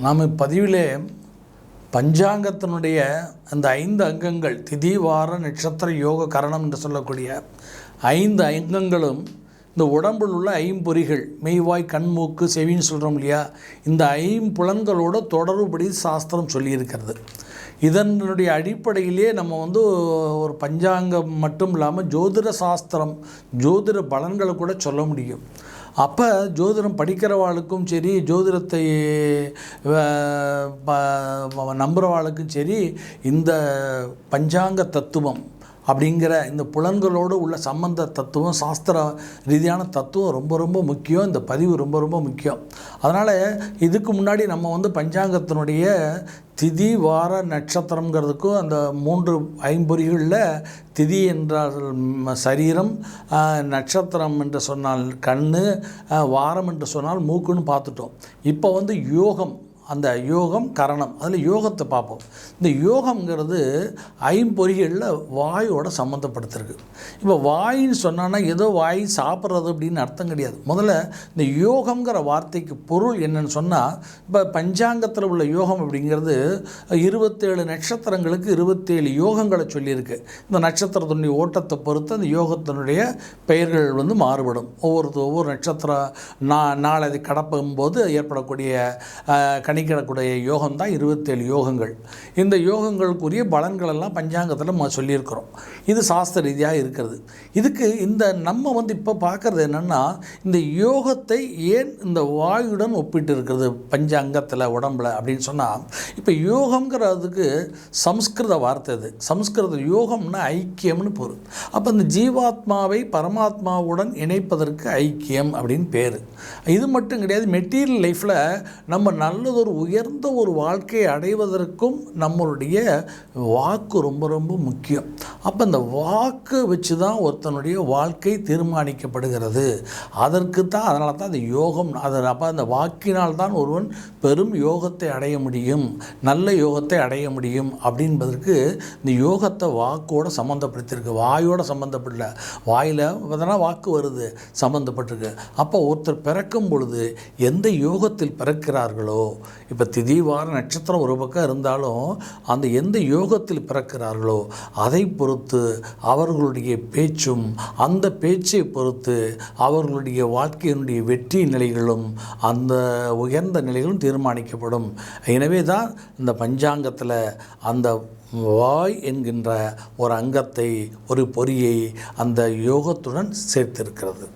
நாம் பதிவிலே பஞ்சாங்கத்தினுடைய அந்த ஐந்து அங்கங்கள் திதி வார நட்சத்திர யோக கரணம் என்று சொல்லக்கூடிய ஐந்து அங்கங்களும் இந்த உடம்பில் உள்ள ஐம்பொறிகள் மெய்வாய் கண்மூக்கு செவின்னு சொல்கிறோம் இல்லையா? இந்த ஐம்புலன்களோட தொடர்புபடி சாஸ்திரம் சொல்லியிருக்கிறது. இதனுடைய அடிப்படையிலே நம்ம வந்து ஒரு பஞ்சாங்கம் மட்டும் இல்லாமல் ஜோதிட சாஸ்திரம் ஜோதிட பலன்களை கூட சொல்ல முடியும். அப்போ ஜோதிடம் படிக்கிறவாளுக்கும் சரி ஜோதிடத்தை நம்புகிறவாளுக்கும் சரி இந்த பஞ்சாங்க தத்துவம் அப்படிங்கிற இந்த புலன்களோடு உள்ள சம்பந்த தத்துவம் சாஸ்திர ரீதியான தத்துவம் ரொம்ப ரொம்ப முக்கியம். இந்த பதிவு ரொம்ப ரொம்ப முக்கியம். அதனால் இதுக்கு முன்னாடி நம்ம வந்து பஞ்சாங்கத்தினுடைய திதி வார நட்சத்திரங்கிறதுக்கும் அந்த மூன்று ஐம்பொறிகளில் திதி என்றால் சரீரம் நட்சத்திரம் என்று சொன்னால் கண் வாரம் என்று சொன்னால் மூக்குன்னு பார்த்துட்டோம். இப்போ வந்து யோகம் அந்த யோகம் கரணம். அதில் யோகத்தை பார்ப்போம். இந்த யோகம்ங்கிறது ஐம்பொறிகளில் வாயோட சம்மந்தப்படுத்திருக்கு இப்போ வாயின்னு சொன்னான்னா ஏதோ வாய் சாப்பிட்றது அப்படின்னு அர்த்தம் கிடையாது. முதல்ல இந்த யோகம்ங்கிற வார்த்தைக்கு பொருள் என்னன்னு சொன்னால் இப்போ பஞ்சாங்கத்தில் உள்ள யோகம் அப்படிங்கிறது இருபத்தேழு நட்சத்திரங்களுக்கு இருபத்தேழு யோகங்களை சொல்லியிருக்கு. இந்த நட்சத்திரத்தினுடைய ஓட்டத்தை பொறுத்து அந்த யோகத்தினுடைய பெயர்கள் வந்து மாறுபடும். ஒவ்வொரு ஒவ்வொரு நட்சத்திரம் நா நாளை அது கடப்பும் போது ஏற்படக்கூடிய கணி கணிக்கிடக்கூடிய யோகம் தான் இருபத்தேழு யோகங்கள். இந்த யோகங்களுக்குரிய பலன்களெல்லாம் பஞ்சாங்கத்தில் நம்ம சொல்லியிருக்கிறோம். இது சாஸ்திர ரீதியாக இருக்கிறது. இதுக்கு இந்த நம்ம வந்து இப்போ பார்க்குறது என்னென்னா இந்த யோகத்தை ஏன் இந்த வாயுடன் ஒப்பிட்டு இருக்கிறது பஞ்சாங்கத்தில் உடம்புல அப்படின்னு சொன்னால் இப்போ யோகங்கிறதுக்கு சம்ஸ்கிருத வார்த்தை இது சம்ஸ்கிருத யோகம்னா ஐக்கியம்னு பொருள். அப்போ இந்த ஜீவாத்மாவை பரமாத்மாவுடன் இணைப்பதற்கு ஐக்கியம் அப்படின்னு பேர். இது மட்டும் கிடையாது மெட்டீரியல் லைஃப்பில் நம்ம நல்லதொரு உயர்ந்த ஒரு வாழ்க்கையை அடைவதற்கும் நம்மளுடைய வாக்கு ரொம்ப ரொம்ப முக்கியம். அப்போ இந்த வாக்கு வச்சு தான் ஒருத்தனுடைய வாழ்க்கை தீர்மானிக்கப்படுகிறது. அதற்கு தான் அதனால தான் அந்த யோகம் அது அப்போ அந்த வாக்கினால் தான் ஒருவன் பெரும் யோகத்தை அடைய முடியும் நல்ல யோகத்தை அடைய முடியும் அப்படின்பதற்கு இந்த யோகத்தை வாக்கோட சம்மந்தப்படுத்தியிருக்கு வாயோட சம்மந்தப்படல வாயில் பார்த்தோன்னா வாக்கு வருது சம்மந்தப்பட்டிருக்கு அப்போ ஒருத்தர் பிறக்கும் பொழுது எந்த யோகத்தில் பிறக்கிறார்களோ இப்போ திதி வார நட்சத்திரம் ஒரு பக்கம் இருந்தாலும் அந்த எந்த யோகத்தில் பிறக்கிறார்களோ அதை பொறுத்து அவர்களுடைய பேச்சும் அந்த பேச்சை பொறுத்து அவர்களுடைய வாழ்க்கையினுடைய வெற்றி நிலைகளும் அந்த உயர்ந்த நிலைகளும் தீர்மானிக்கப்படும். எனவே தான் இந்த பஞ்சாங்கத்தில் அந்த வாய் என்கின்ற ஒரு அங்கத்தை ஒரு பொறியை அந்த யோகத்துடன் சேர்த்திருக்கிறது.